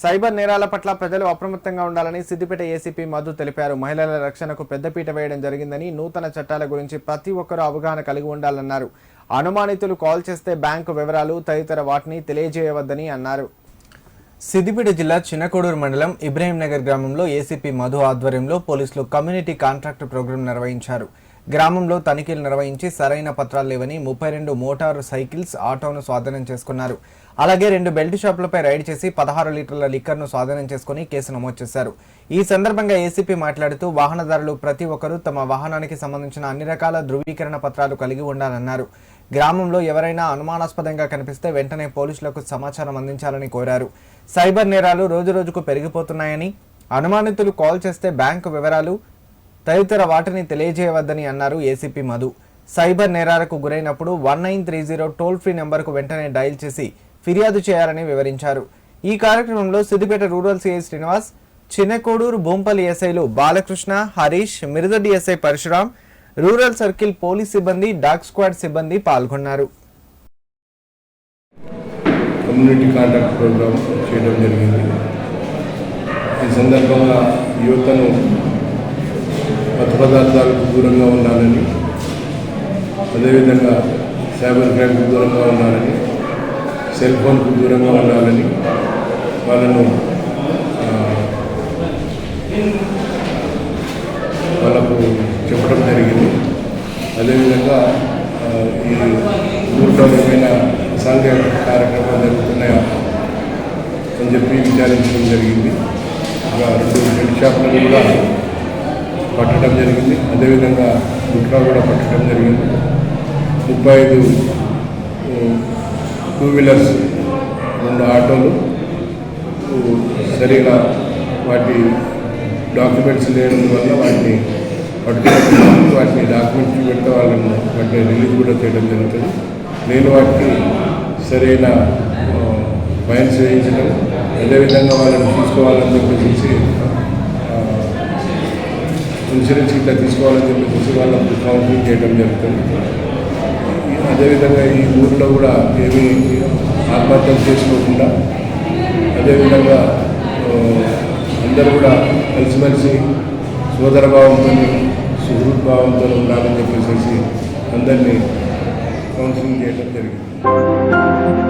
Cyber నేరాల పట్ల ప్రజలు అప్రమత్తంగా ఉండాలని సిద్దిపేట ఏసీపీ మధు తెలిపారు. మహిళల రక్షణకు పెద్దపీట వేయడం జరిగిందని నూతన చట్టాల గురించి ప్రతి ఒక్కరూ అవగాహన కలిగి ఉండాలన్నారు. అనుమానితులు కాల్ చేస్తే బ్యాంకు వివరాలు తదితర వాటిని తెలియజేయవద్దని అన్నారు. సిద్దిపేట జిల్లా చిన్నకోడూరు మండలం ఇబ్రహీంనగర్ గ్రామంలో ఏసీపీ మధు ఆధ్వర్యంలో పోలీసులు కమ్యూనిటీ కాంట్రాక్ట్ ప్రోగ్రాం నిర్వహించారు. గ్రామంలో తనిఖీలు నిర్వహించి సరైన పత్రాలు లేవని ముప్పై రెండు మోటారు సైకిల్స్ ఆటోను స్వాధీనం చేసుకున్నారు. అలాగే రెండు బెల్ట్ షాపులపై రైడ్ చేసి పదహారు లీటర్ల లిక్కర్ను స్వాధీనం చేసుకుని కేసు నమోదు చేశారు. ఈ సందర్భంగా ఏసీపీ మాట్లాడుతూ వాహనదారులు ప్రతి ఒక్కరూ తమ వాహనానికి సంబంధించిన అన్ని రకాల ధృవీకరణ పత్రాలు కలిగి ఉండాలన్నారు. గ్రామంలో ఎవరైనా అనుమానాస్పదంగా కనిపిస్తే వెంటనే పోలీసులకు సమాచారం అందించాలని కోరారు. సైబర్ నేరాలు రోజురోజుకు పెరిగిపోతున్నాయని అనుమానితులు కాల్ చేస్తే బ్యాంకు వివరాలు తదితర వాటిని తెలియజేయవద్దని అన్నారు ఏసీపీ మధు. సైబర్ నేరాలకు గురైనప్పుడు one nine three zero toll free నెంబర్కు వెంటనే డయల్ చేసి ఫిర్యాదు చేయాలని వివరించారు. ఈ కార్యక్రమంలో సిద్దిపేట రూరల్ సిఐ శ్రీనివాస్ చిన్నకోడూరు భూంపల్లి ఎస్ఐలు Balakrishna Harish Mirudoddi SI Parashuram rural circle police సిబ్బంది డాగ్ స్క్వాడ్ సిబ్బంది పాల్గొన్నారు. కమ్యూనిటీ కాంటాక్ట్ ప్రోగ్రామ్ చేయడం జరిగింది. ఈ సందర్భంగా యువతను పదార్థాలకు దూరంగా ఉండాలని అదేవిధంగా సైబర్ క్రైమ్కు దూరంగా ఉండాలని సెల్ ఫోన్కు దూరంగా ఉండాలని వాళ్ళను వాళ్ళకు చెప్పడం జరిగింది. అదేవిధంగా ఈ ఊర్లో ఏమైనా సాంఘిక కార్యక్రమాలు జరుగుతున్నాయా అని చెప్పి విచారించడం జరిగింది. ఇంకా రెండు రెండు షాపులను కూడా పట్టడం జరిగింది. అదేవిధంగా గుట్కా కూడా పట్టడం జరిగింది. ముప్పై ఐదు టూ వీలర్స్ రెండు ఆటోలు సరిగా వాటి డాక్యుమెంట్స్ లేని వల్ల వాటిని పట్టుకుని వాటిని డాక్యుమెంట్స్ పెడితే వాళ్ళని వాటిని రిలీజ్ కూడా చేయడం జరుగుతుంది. నేను వాటికి సరైన ఫైన్స్ వేయించడం అదేవిధంగా వాళ్ళని తీసుకోవాలని చెప్పేసి చూసి ఇన్సూరెన్స్ ఇట్లా తీసుకోవాలని చెప్పేసి వాళ్ళకు కౌన్సిలింగ్ చేయడం జరుగుతుంది. అదేవిధంగా ఈ ఊర్లో కూడా ఏమీ ఆత్మహత్యలు చేసుకోకుండా అదేవిధంగా అందరూ కూడా కలిసిమెలిసి సోదర భావంతో సుహృద్భావంతో ఉండాలని చెప్పేసి అందరినీ కౌన్సిలింగ్ చేయడం జరిగింది.